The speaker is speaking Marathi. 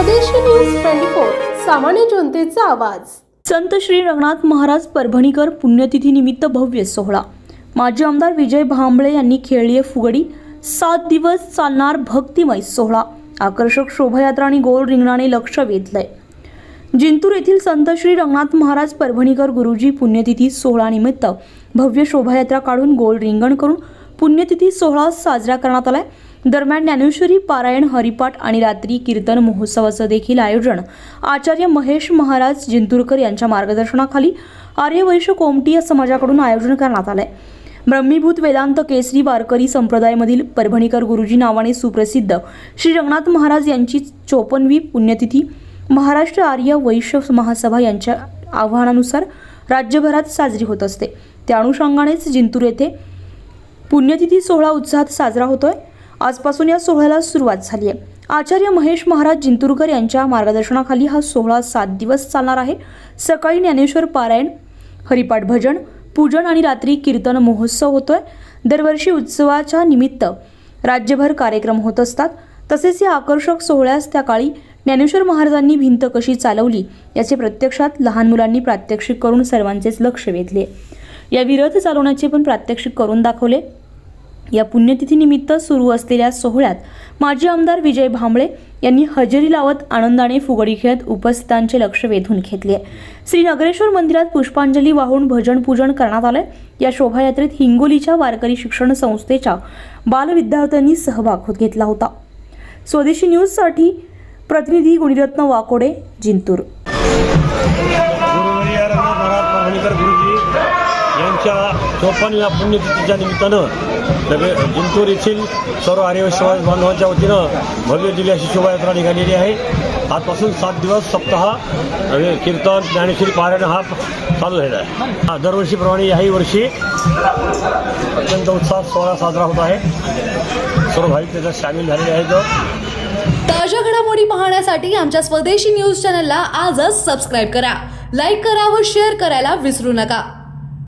न्यूज ट्वेंटी फोर सामान्य जनतेचा आवाज. संत श्री रंगनाथ महाराज परभणीकर पुण्यतिथीनिमित्त भव्य सोहळा. माजी आमदार विजय भांबळे यांनी खेळली फुगडी सात दिवस चालणार भक्तिमय सोहळा. आकर्षक शोभायात्रा आणि गोल रिंगणाने लक्ष वेधलंय. जिंतूर येथील संत श्री रंगनाथ महाराज परभणीकर गुरुजी पुण्यतिथी सोहळानिमित्त भव्य शोभायात्रा काढून गोल रिंगण करून पुण्यतिथी सोहळा साजरा करण्यात आलाय. दरम्यान ज्ञानेश्वरी पारायण हरिपाठ आणि रात्री कीर्तन महोत्सवाचं देखील आयोजन आचार्य महेश महाराज जिंतूरकर यांच्या मार्गदर्शनाखाली आर्यवैश्य कोमटीय समाजाकडून आयोजन करण्यात आलंय. ब्रह्मीभूत वेदांत केसरी वारकरी संप्रदायामधील परभणीकर गुरुजी नावाने सुप्रसिद्ध श्री रंगनाथ महाराज यांची चोपनवी पुण्यतिथी महाराष्ट्र आर्य वैश्य महासभा यांच्या आव्हानानुसार राज्यभरात साजरी होत असते. त्या अनुषंगानेच जिंतूर येथे पुण्यतिथी सोहळा उत्साहात साजरा होतोय. आजपासून या सोहळ्याला सुरुवात झाली आहे. आचार्य महेश महाराज जिंतूरकर यांच्या मार्गदर्शनाखाली हा सोहळा सात दिवस चालणार आहे. सकाळी ज्ञानेश्वर पारायण हरिपाठ भजन पूजन आणि रात्री कीर्तन महोत्सव होतोय. दरवर्षी उत्सवाच्या निमित्त राज्यभर कार्यक्रम होत असतात. तसेच या आकर्षक सोहळ्यास त्या काळी ज्ञानेश्वर महाराजांनी भिंत कशी चालवली याचे प्रत्यक्षात लहान मुलांनी प्रात्यक्षिक करून सर्वांचेच लक्ष वेधले. या विरथ चालवण्याचे पण प्रात्यक्षिक करून दाखवले. या पुण्यतिथीनिमित्त सुरू असलेल्या सोहळ्यात माजी आमदार विजय भांबळे यांनी हजेरी लावत आनंदाने फुगडी खेळत उपस्थितांचे लक्ष वेधून घेतले. श्री नगरेश्वर मंदिरात पुष्पांजली वाहून भजन पूजन करण्यात आलंय. या शोभायात्रेत हिंगोलीच्या वारकरी शिक्षण संस्थेच्या बालविद्यार्थ्यांनी सहभाग होत घेतला होता. स्वदेशी न्यूजसाठी प्रतिनिधी गुणिरत्न वाकोडे जिंतूर. यांच्या चोपन्न या पुण्यतिथीच्या निमित्तानं सगळे जिंतूर येथील सर्व आर्य समाज बांधवांच्या वतीनं भव्य दिव्य अशी शोभायात्रा निघालेली आहे. आजपासून सात दिवस सप्ताह कीर्तन ज्ञानेश्वरी पारायण हा चालू झालेला आहे. हा, दरवर्षीप्रमाणे याही वर्षी अत्यंत उत्साहात सोहळा साजरा होत आहे. सर्व भाविक त्याच्यात सामील झालेले आहेत. ताज्या घडामोडी पाहण्यासाठी आमच्या स्वदेशी न्यूज चॅनलला आजच सबस्क्राईब करा. लाईक करा व शेअर करायला विसरू नका.